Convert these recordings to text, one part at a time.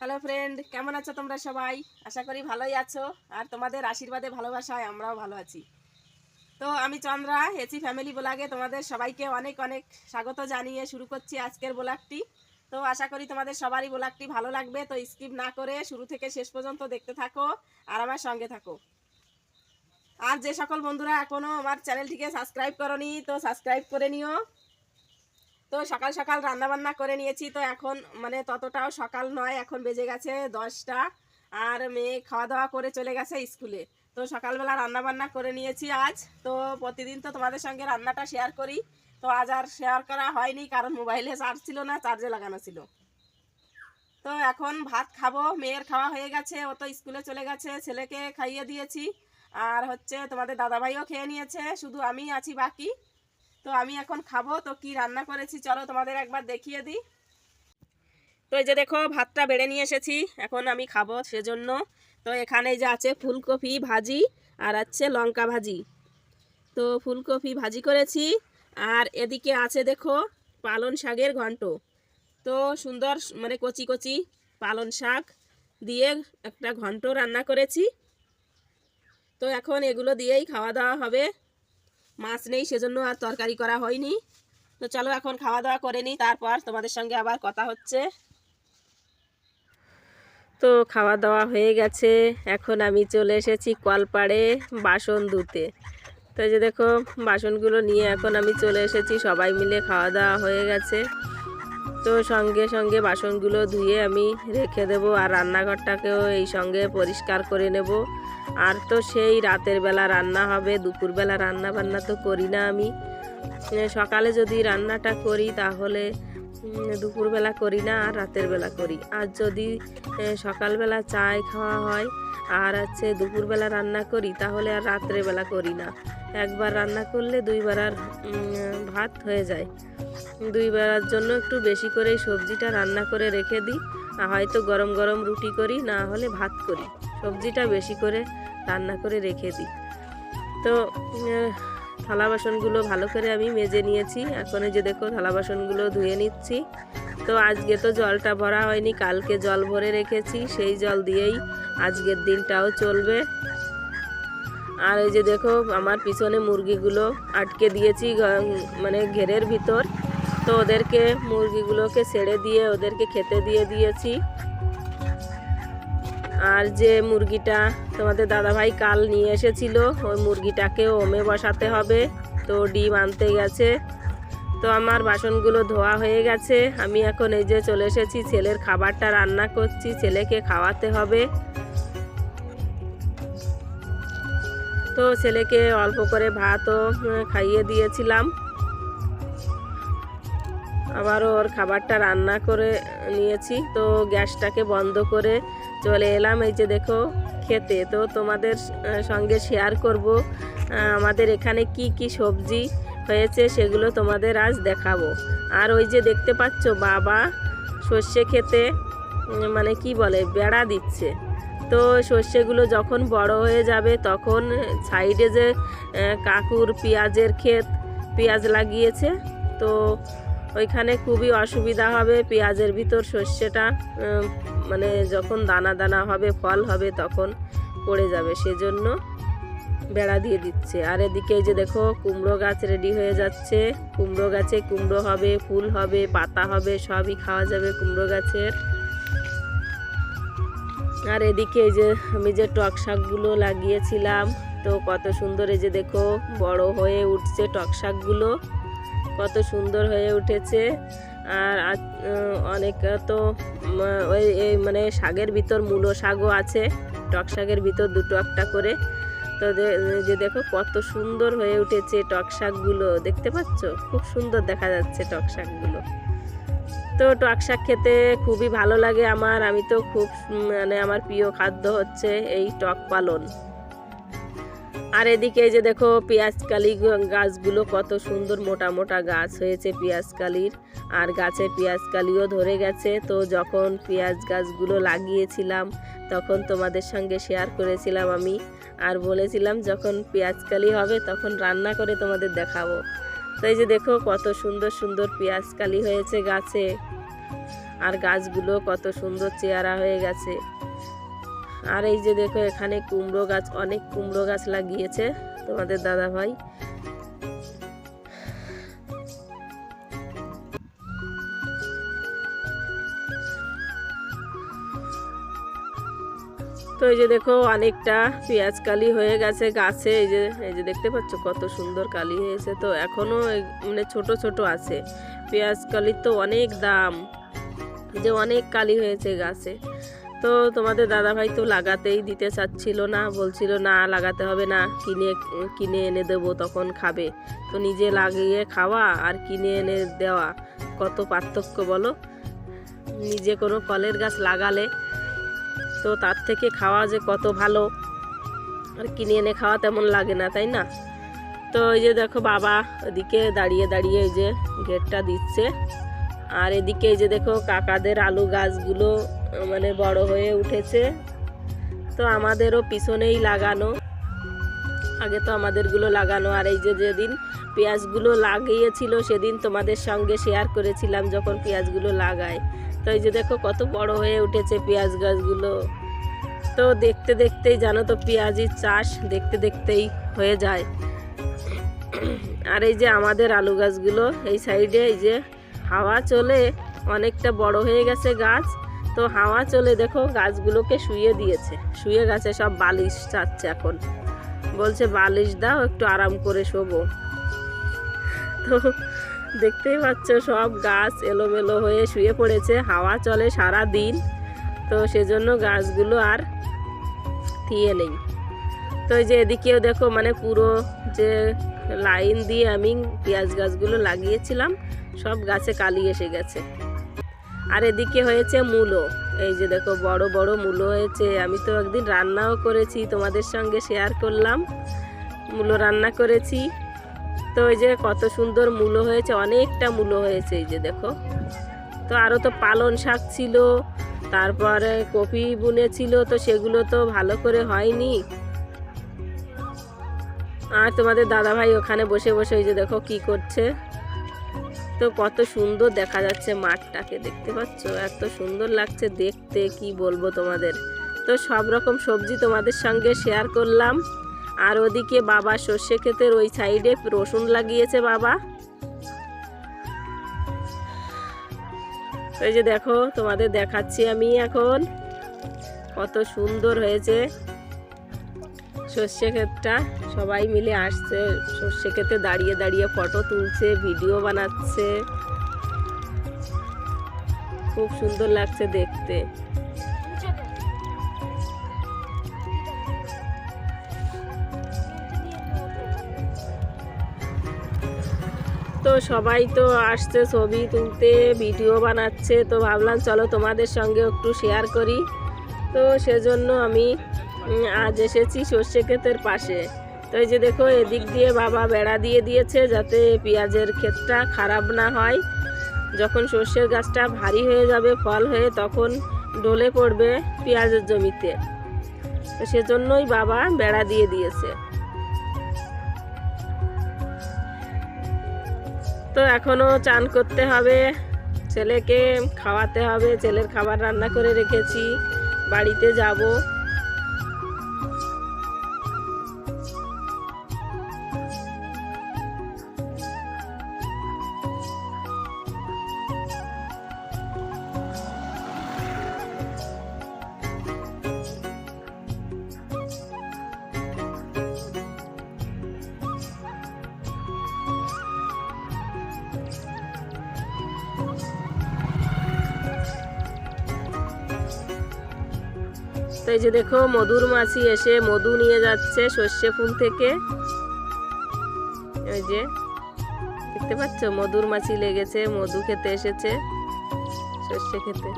Hello friend কেমন আছো তোমরা সবাই? আশা করি ভালোই আছো। আর তোমাদের আশীর্বাদে, ভালোবাসায় আমরাও ভালো আছি। তো আমি চন্দ্রা হেচি ফ্যামিলি ব্লগে তোমাদের সবাইকে অনেক অনেক স্বাগত জানিয়ে শুরু করছি আজকের ব্লগটি। তো আশা করি তোমাদের সবারই ব্লগটি ভালো লাগবে। তো স্কিপ না করে শুরু থেকে শেষ পর্যন্ত দেখতে থাকো আর আমার সঙ্গে থাকো। আর যে সকল বন্ধুরা এখনও আমার চ্যানেলটিকে সাবস্ক্রাইব করনি, তো সাবস্ক্রাইব করে নিও। তো সকাল সকাল রান্না বান্না করে নিয়েছি। তো এখন মানে ততটাও সকাল নয়, এখন বেজে গেছে দশটা। আর মেয়ে খাওয়া দাওয়া করে চলে গেছে স্কুলে। তো সকালবেলা রান্না বান্না করে নিয়েছি আজ। তো প্রতিদিন তো তোমাদের সঙ্গে রান্নাটা শেয়ার করি। তো আজ আর শেয়ার করা হয়নি, কারণ মোবাইলে চার্জ ছিল না চার্জে লাগানো ছিল। তো এখন ভাত খাব। মেয়ের খাওয়া হয়ে গেছে, ও তো স্কুলে চলে গেছে, ছেলেকে খাইয়ে দিয়েছি। আর হচ্ছে তোমাদের দাদাভাইও খেয়ে নিয়েছে, শুধু আমি আছি বাকি। তো আমি এখন খাব। তো কি রান্না করেছি চলো তোমাদের একবার দেখিয়ে দিই। তো এই যে দেখো, ভাতটা বেড়ে নিয়ে এসেছি। এখন আমি খাব সেজন্য। তো এখানে যে আছে ফুলকপি ভাজি আর আছে লঙ্কা ভাজি। তো ফুলকপি ভাজি করেছি। আর এদিকে আছে দেখো পালন শাকের ঘন্ট। তো সুন্দর মানে কচি কচি পালন শাক দিয়ে একটা ঘন্ট রান্না করেছি। তো এখন এগুলো দিয়েই খাওয়া দাওয়া হবে। মাছ নেই, সেজন্য আর তরকারি করা হয়নি। তো চলো এখন খাওয়া দাওয়া করে নিই, তারপর তোমাদের সঙ্গে আবার কথা হচ্ছে। তো খাওয়া দাওয়া হয়ে গেছে, এখন আমি চলে এসেছি কলপাড়ে বাসন ধুতে। তো যে দেখো, বাসনগুলো নিয়ে এখন আমি চলে এসেছি, সবাই মিলে খাওয়া দাওয়া হয়ে গেছে। তো সঙ্গে সঙ্গে বাসনগুলো ধুয়ে আমি রেখে দেব, আর রান্নাঘরটাকেও এই সঙ্গে পরিষ্কার করে নেব। আর তো সেই রাতের বেলা রান্না হবে, দুপুরবেলা রান্না বান্না তো করি না আমি। সকালে যদি রান্নাটা করি তাহলে দুপুরবেলা করি না আর রাতের বেলা করি। আর যদি সকালবেলা চায় খাওয়া হয় আর হচ্ছে দুপুরবেলা রান্না করি তাহলে আর রাত্রের বেলা করি না। একবার রান্না করলে দুইবার আর ভাত হয়ে যায়। দুই বেলার জন্য একটু বেশি করে সবজিটা রান্না করে রেখে দিই। হয়তো গরম গরম রুটি করি, না হলে ভাত করি। সবজিটা বেশি করে রান্না করে রেখে দিই। তো থালা বাসনগুলো ভালো করে আমি মেজে নিয়েছি। এখন যে দেখো, থালা বাসনগুলো ধুয়ে নিচ্ছি। তো, আজকে তো জলটা ভরা হয়নি, কালকে জল ভরে রেখেছি। সেই জল দিয়েই আজকের দিনটাও চলবে। আর এই যে দেখো, আমার পিছনে মুরগিগুলো আটকে দিয়েছি মানে ঘেরের ভিতর। তো, ওদেরকে, মুরগিগুলোকে ছেড়ে দিয়ে, ওদেরকে খেতে দিয়ে দিয়েছি। আর যে মুরগিটা তোমাদের দাদাভাই কাল নিয়ে এসেছিল, ওই মুরগিটাকে ওমে বসাতে হবে। তো ডিম আনতে গেছে। তো আমার বাসনগুলো ধোয়া হয়ে গেছে। আমি এখন এই যে চলে এসেছি, ছেলের খাবারটা রান্না করছি, ছেলেকে খাওয়াতে হবে। তো ছেলেকে অল্প করে ভাতও খাইয়ে দিয়েছিলাম। আবারও ওর খাবারটা রান্না করে নিয়েছি। তো গ্যাসটাকে বন্ধ করে চলে এলাম, এই যে দেখো খেতে। তো তোমাদের সঙ্গে শেয়ার করব আমাদের এখানে কি কি সবজি হয়েছে সেগুলো তোমাদের আজ দেখাবো। আর ওই যে দেখতে পাচ্ছ বাবা সর্ষে খেতে মানে কি বলে, বেড়া দিচ্ছে। তো সর্ষেগুলো যখন বড় হয়ে যাবে তখন সাইডে যে কাকুর পেঁয়াজের ক্ষেত, পেঁয়াজ লাগিয়েছে। তো ওইখানে খুবই অসুবিধা হবে, পেঁয়াজের ভিতর সর্ষেটা মানে যখন দানা দানা হবে, ফল হবে তখন পড়ে যাবে, সেজন্য বেড়া দিয়ে দিচ্ছে। আর এদিকে যে দেখো, কুমড়ো গাছ রেডি হয়ে যাচ্ছে। কুমড়ো গাছে কুমড়ো হবে, ফুল হবে, পাতা হবে, সবই খাওয়া যাবে কুমড়ো গাছের। আর এদিকে এই যে আমি যে টক শাকগুলো লাগিয়েছিলাম, তো কত সুন্দর এই যে দেখো, বড় হয়ে উঠছে টক শাকগুলো। কত সুন্দর হয়ে উঠেছে। আর অনেক তো ওই, এই মানে শাকের ভিতর মূলো শাকও আছে, টক শাকের ভিতর দুটো একটা করে। তো যে দেখো কত সুন্দর হয়ে উঠেছে টক শাকগুলো, দেখতে পাচ্ছ? খুব সুন্দর দেখা যাচ্ছে টক শাকগুলো। তো টক শাক খেতে খুবই ভালো লাগে আমার, আমি তো খুব মানে আমার প্রিয় খাদ্য হচ্ছে এই টক পালন। আর এদিকে এই যে দেখো পেঁয়াজ কালি গাছগুলো কত সুন্দর মোটা মোটা গাছ হয়েছে পেঁয়াজ কালির আর গাছে পেঁয়াজ কালিও ধরে গেছে। তো যখন পেঁয়াজ গাছগুলো লাগিয়েছিলাম, তখন তোমাদের সঙ্গে শেয়ার করেছিলাম আমি। আর বলেছিলাম যখন পেঁয়াজ কালি হবে, তখন রান্না করে তোমাদের দেখাবো। তো এই যে দেখো কত সুন্দর সুন্দর পেঁয়াজ কালি হয়েছে গাছে। আর গাছগুলো কত সুন্দর চেহারা হয়ে গেছে। আর এই যে দেখো, এখানে কুমড়ো গাছ, অনেক কুমড়ো গাছ লাগিয়েছে তোমাদের দাদা ভাই তো এই যে দেখো, অনেকটা পেঁয়াজ কালি হয়ে গেছে গাছে। এই যে এই যে দেখতে পাচ্ছ কত সুন্দর কালি হয়েছে। তো এখনও মানে ছোট ছোট আছে। পেঁয়াজ কালির তো অনেক দাম। যে অনেক কালি হয়েছে গাছে। তো তোমাদের দাদাভাই তো লাগাতেই দিতে চাচ্ছিল না, বলছিল, না, লাগাতে হবে না, কিনে কিনে এনে দেবো, তখন খাবে। তো নিজে লাগিয়ে খাওয়া আর কিনে এনে দেওয়া, কত পার্থক্য বলো? নিজে কোনো ফলের গাছ লাগালে তো তার থেকে খাওয়া যে কত ভালো, আর কিনে এনে খাওয়া তেমন লাগে না, তাই না? তো এই যে দেখো বাবা ওদিকে দাঁড়িয়ে দাঁড়িয়ে এই যে গেটটা দিচ্ছে, আর এদিকে এই যে দেখো কাকাদের আলু গাছগুলো মানে বড় হয়ে উঠেছে। তো আমাদেরও পিছনেই লাগানো। আগে তো আমাদেরগুলো লাগানো। আর এই যে যেদিন পেঁয়াজগুলো লাগিয়েছিল, সেদিন তোমাদের সঙ্গে শেয়ার করেছিলাম যখন পেঁয়াজগুলো লাগায়। তো এই যে দেখো কত বড় হয়ে উঠেছে পেঁয়াজ গাছগুলো। তো দেখতে দেখতেই জানো তো পেঁয়াজির চাষ দেখতে দেখতেই হয়ে যায়। আর এই যে আমাদের আলু গাছগুলো, এই সাইডে এই যে হাওয়া চলে, অনেকটা বড় হয়ে গেছে গাছ। তো হাওয়া চলে দেখো, গাছগুলোকে শুয়ে দিয়েছে। শুয়ে গেছে, সব বালিশ চাচ্ছে এখন। বলছে, বালিশ দাও, একটু আরাম করে শোবো। তো দেখতেই পাচ্ছ, সব গাছ এলোমেলো হয়ে শুয়ে পড়েছে। হাওয়া চলে সারা দিন তো সেজন্য গাছগুলো আর থিয়ে নেই। তো এই যে এদিকেও দেখো মানে পুরো যে লাইন দিয়ে আমি পেঁয়াজ গাছগুলো লাগিয়েছিলাম, সব গাছে কালি এসে গেছে। আর এদিকে হয়েছে মূলো। এই যে দেখো, বড় বড় মূলো হয়েছে। আমি তো একদিন রান্নাও করেছি, তোমাদের সঙ্গে শেয়ার করলাম। মূলো রান্না করেছি। তো এই যে কত সুন্দর মূলো হয়েছে, অনেকটা মূলো হয়েছে, এই যে দেখো। তো আরও তো পালন শাক ছিল, তারপরে কপি বুনেছিল তো সেগুলো তো ভালো করে হয়নি। আর তোমাদের দাদাভাই ওখানে বসে বসে ওই যে দেখো কি করছে। তো কত সুন্দর দেখা যাচ্ছে মাঠটাকে, দেখতে পাচ্ছ? এত সুন্দর লাগছে দেখতে, কি বলব তোমাদের? তো সব রকম সবজি তোমাদের সঙ্গে শেয়ার করলাম। আর ওদিকে বাবা সর্ষে ক্ষেতের ওই সাইডে রসুন লাগিয়েছে বাবা। ওই যে দেখো, তোমাদের দেখাচ্ছি আমি এখন। কত সুন্দর হয়েছে। সর্ষে ক্ষেতটা, সবাই মিলে আসছে, সর্ষে ক্ষেতে দাঁড়িয়ে দাঁড়িয়ে ফটো তুলছে ভিডিও বানাচ্ছে। খুব সুন্দর লাগছে দেখতে। তো সবাই তো আসছে ছবি তুলতে ভিডিও বানাচ্ছে। তো ভাবলাম, চলো তোমাদের সঙ্গে একটু শেয়ার করি। তো সেজন্য আমি আজ এসেছি সর্ষে ক্ষেতের পাশে। তো এই যে দেখো, এদিক দিয়ে বাবা বেড়া দিয়ে দিয়েছে যাতে পেঁয়াজের ক্ষেতটা খারাপ না হয়। যখন সর্ষের গাছটা ভারী হয়ে যাবে, ফল হয়ে, তখন ডলে পড়বে পেঁয়াজের জমিতে। তো সেজন্যই বাবা বেড়া দিয়ে দিয়েছে। তো এখনও চান করতে হবে, ছেলেকে খাওয়াতে হবে। ছেলের খাবার রান্না করে রেখেছি, বাড়িতে যাব। এই যে দেখো মধুর মাছি এসে মধু নিয়ে যাচ্ছে সর্ষে ফুল থেকে। ওই যে, দেখতে পাচ্ছ? মধুর মাছি লেগেছে, মধু খেতে এসেছে সর্ষে খেতে।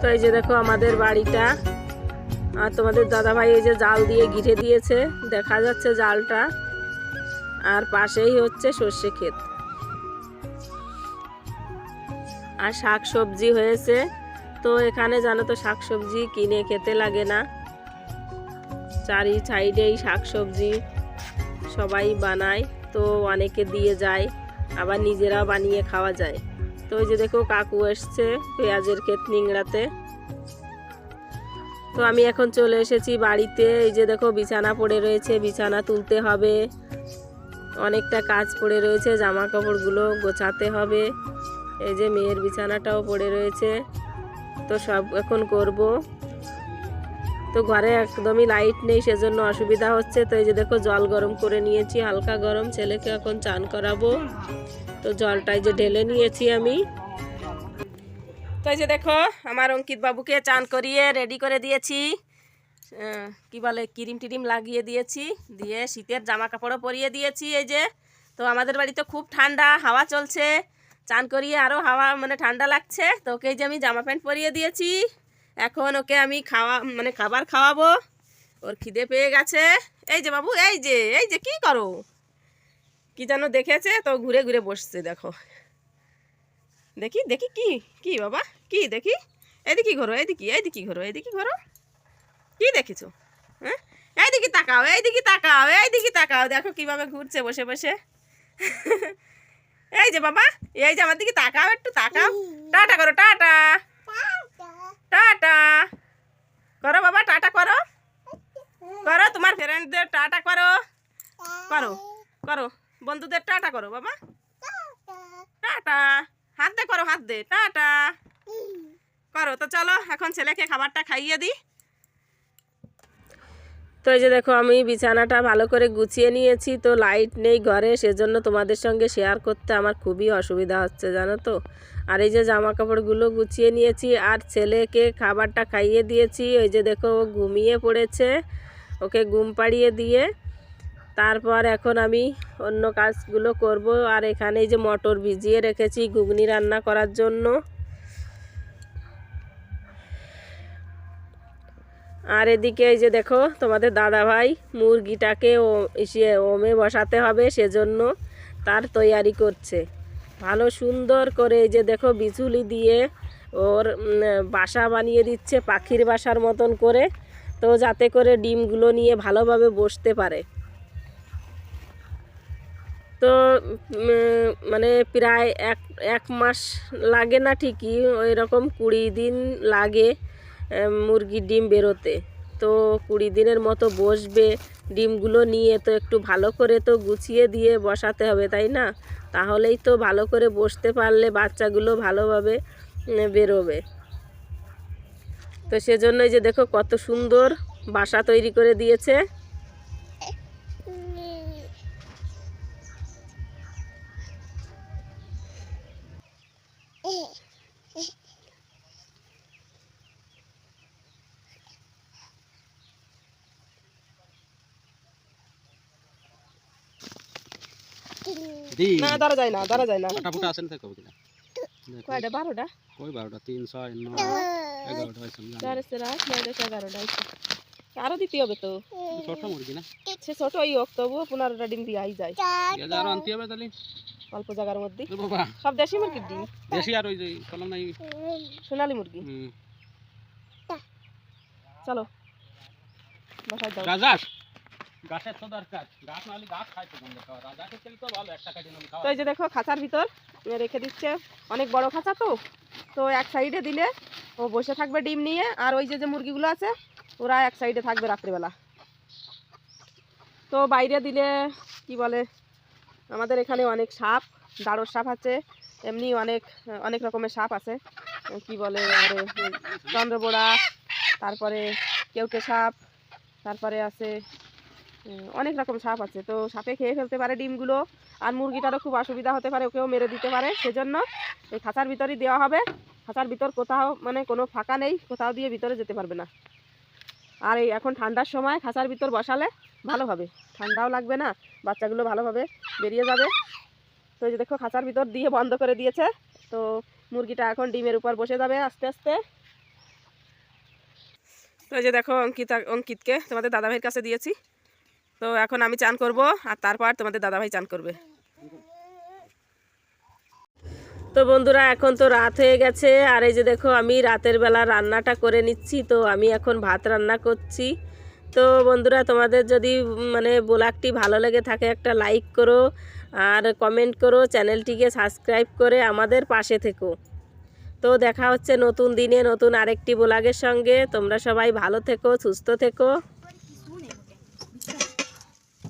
তো এই যে দেখো আমাদের বাড়িটা। আর তোমাদের দাদাভাই এই যে জাল দিয়ে ঘিরে দিয়েছে, দেখা যাচ্ছে জালটা। আর পাশেই হচ্ছে সর্ষে ক্ষেত। আর শাক সবজি হয়েছে। তো এখানে জানো তো শাক সবজি কিনে খেতে লাগে না। চারি সাইডেই শাক সবজি সবাই বানায়, তো অনেকে দিয়ে যায়, আবার নিজেরাও বানিয়ে খাওয়া যায়। তো ওই যে দেখো কাকু এসছে পেঁয়াজের ক্ষেত নিংড়াতে। তো আমি এখন চলে এসেছি বাড়িতে। এই যে দেখো বিছানা পড়ে রয়েছে, বিছানা তুলতে হবে। অনেকটা কাজ পড়ে রয়েছে জামা কাপড়গুলো গোছাতে হবে। এই যে মেয়ের বিছানাটাও পড়ে রয়েছে। তো সব এখন করব। তো ঘরে একদমই লাইট নেই, সেজন্য অসুবিধা হচ্ছে। তো এই যে দেখো জল গরম করে নিয়েছি, হালকা গরম। ছেলেকে এখন চান করাবো। তো জলটাই যে ঢেলে নিয়েছি আমি। তো এই যে দেখো, আমার অঙ্কিত বাবুকে চান করিয়ে রেডি করে দিয়েছি। কি বলে, ক্রিম টিরিম লাগিয়ে দিয়েছি, দিয়ে শীতের জামা কাপড়ও পরিয়ে দিয়েছি এই যে। তো আমাদের বাড়িতে খুব ঠান্ডা, হাওয়া চলছে। চান করিয়ে আরও হাওয়া মানে ঠান্ডা লাগছে। তো ওকে যে আমি জামা প্যান্ট পরিয়ে দিয়েছি। এখন ওকে আমি খাওয়া মানে খাবার খাওয়াবো। ওর খিদে পেয়ে গেছে। এই যে বাবু, এই যে এই যে কি করো? কি যেন দেখেছে? তো ঘুরে ঘুরে বসছে, দেখো। দেখি দেখি কি? কি বাবা? কি দেখি? এদিকে ঘোরো, এদিকে এইদিকে ঘোরো, এদিকে ঘোরো। কি দেখেছ? হ্যাঁ? এইদিকে তাকাও এইদিকে তাকাও এইদিকে তাকাও। দেখো কীভাবে ঘুরছে বসে বসে। এই যে বাবা, এই যে আমার দিকে তাকাও একটু, তাকাও। টাটা করো, টাটা। টাটা। করো বাবা, টাটা করো। করো, তোমার ফ্রেন্ডদের টাটা করো। করো করো। বন্ধুদের টাটা করো বাবা। টাটা। হাত দে করো হাত দে। টাটা। করো তো চলো এখন ছেলেকে খাবারটা খাইয়ে দিই। তো এই যে দেখো আমি বিছানাটা ভালো করে গুছিয়ে নিয়েছি তো লাইট নেই ঘরে সেজন্য তোমাদের সঙ্গে শেয়ার করতে আমার খুবই অসুবিধা হচ্ছে জানো তো। আর এই যে জামা কাপড়গুলো গুছিয়ে নিয়েছি আর ছেলেকে খাবারটা খাইয়ে দিয়েছি ওই যে দেখো ও ঘুমিয়ে পড়েছে ওকে ঘুম পাড়িয়ে দিয়ে। তারপর এখন আমি অন্য কাজগুলো করব। আর এখানে যে মটর ভিজিয়ে রেখেছি ঘুগনি রান্না করার জন্য। আর এদিকে এই যে দেখো তোমাদের দাদা ভাই মুরগিটাকে ও ইসে ওমে বসাতে হবে সেজন্য তার তৈয়ারি করছে। ভালো সুন্দর করে এই যে দেখো বিচুলি দিয়ে ওর বাসা বানিয়ে দিচ্ছে পাখির বাসার মতন করে। তো যাতে করে ডিমগুলো নিয়ে ভালোভাবে বসতে পারে। তো মানে প্রায় এক এক মাস লাগে না ঠিকই ওই রকম কুড়ি দিন লাগে মুরগির ডিম বেরোতে। তো কুড়ি দিনের মতো বসবে, ডিমগুলো নিয়ে তো একটু ভালো করে তো গুছিয়ে দিয়ে বসাতে হবে, তাই না? তাহলেই তো ভালো করে বসতে পারলে বাচ্চাগুলো ভালোভাবে বেরোবে। তো সেজন্যই যে দেখো কত সুন্দর বাসা তৈরি করে দিয়েছে। না ধরা যায় না ধরা যায় না। ফাটা ফুটা আছে না কিনা? কয়টা? বারোটা? কই বারোটা? তিন ছয় নয় এগারোটা হয়েছে আমি রাত নয় দশ এগারোটা আরও দিতে হবে তো। ছোট মুরগি না? সে ছোট ওই হোক তবুও পনেরোটা ডিম দিয়ে যায়। আরও আনতে হবে তাহলে? অল্প জায়গার মধ্যে। সব দেশি মুরগির ডিম? দেশি আর ওই যে কলম নাই? সোনালি মুরগি? হুম। চলো। বসাই দাও গাছ গাছের তো দরকার গাছ গাছ বন্ধ খাওয়া তো ভালো একটা কাটি নাম তো এই যে দেখো, খাঁচার ভিতর রেখে দিচ্ছে। অনেক বড় খাঁচা তো। তো এক সাইডে দিলে ও বসে থাকবে ডিম নিয়ে, আর ওই যে যে মুরগিগুলো আছে, ওরা এক সাইডে থাকবে রাত্রিবেলা। তো বাইরে দিলে, কি বলে, আমাদের এখানে অনেক সাপ দাঁড়োর সাপ আছে, এমনি অনেক অনেক রকমের সাপ আছে। কি বলে, আর, চন্দ্রবোড়া, তারপরে কেউটে সাপ, তারপরে আছে অনেক রকম সাপ আছে। তো সাপে খেয়ে ফেলতে পারে ডিমগুলো, আর মুরগিটারও খুব অসুবিধা হতে পারে, ওকেও মেরে দিতে পারে, সেজন্য এই খাঁচার ভিতরই দেওয়া হবে। খাঁচার ভিতর কোথাও মানে কোনো ফাঁকা নেই, কোথাও দিয়ে ভিতরে যেতে পারবে না। আর এই এখন ঠান্ডার সময় খাঁচার ভিতর বসালে ভালো হবে। ঠান্ডাও লাগবে না, বাচ্চাগুলো ভালোভাবে বেরিয়ে যাবে। তো এই যে দেখো, খাঁচার ভিতর দিয়ে বন্ধ করে দিয়েছে। তো মুরগিটা এখন ডিমের উপর বসে যাবে আস্তে আস্তে। তো এই যে দেখো, অঙ্কিতা, অঙ্কিতকে তোমাদের দাদাভাইয়ের কাছে দিয়েছি। তো এখন আমি চান করব, আর তারপর তোমাদের দাদাভাই চান করবে। তো বন্ধুরা, এখন তো রাত হয়ে গেছে, আর এই যে দেখো আমি রাতের বেলা রান্নাটা করে নিচ্ছি, তো আমি এখন ভাত রান্না করছি। তো বন্ধুরা, তোমাদের যদি মানে ব্লগটি ভালো লেগে থাকে, একটা লাইক করো, আর কমেন্ট করো, চ্যানেলটিকে সাবস্ক্রাইব করে আমাদের পাশে থেকো। তো দেখা হচ্ছে নতুন দিনে নতুন আরেকটি ব্লগের সঙ্গে। তোমরা সবাই ভালো থেকো, সুস্থ থেকো।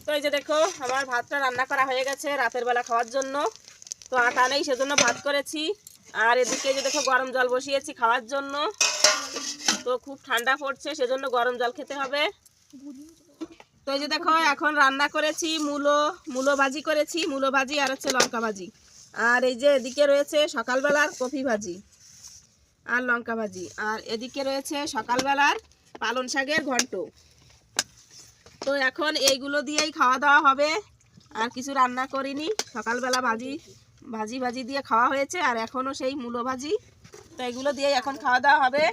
তো এই যে দেখো, আমার ভাতটা রান্না করা হয়ে গেছে রাতের বেলা খাওয়ার জন্য। তো আটা নেই, সেজন্য ভাত করেছি। আর এদিকে যে দেখো, গরম জল বসিয়েছি খাওয়ার জন্য। তো খুব ঠান্ডা পড়ছে, সেজন্য গরম জল খেতে হবে। তো এই যে দেখো, এখন রান্না করেছি মূলো মূলো ভাজি করেছি, মূলো ভাজি আর হচ্ছে লঙ্কা ভাজি। আর এই যে এদিকে রয়েছে সকালবেলার কফি ভাজি আর লঙ্কা ভাজি। আর এদিকে রয়েছে সকালবেলার পালন শাকের ঘন্ট। তো এখন এইগুলো দিয়েই খাওয়া দাওয়া হবে। আর কিছু রান্না করিনি। সকালবেলা ভাজি ভাজি ভাজি দিয়ে খাওয়া হয়েছে। আর এখনও সেই মূলো ভাজি। তো এগুলো দিয়েই এখন খাওয়া দাওয়া হবে।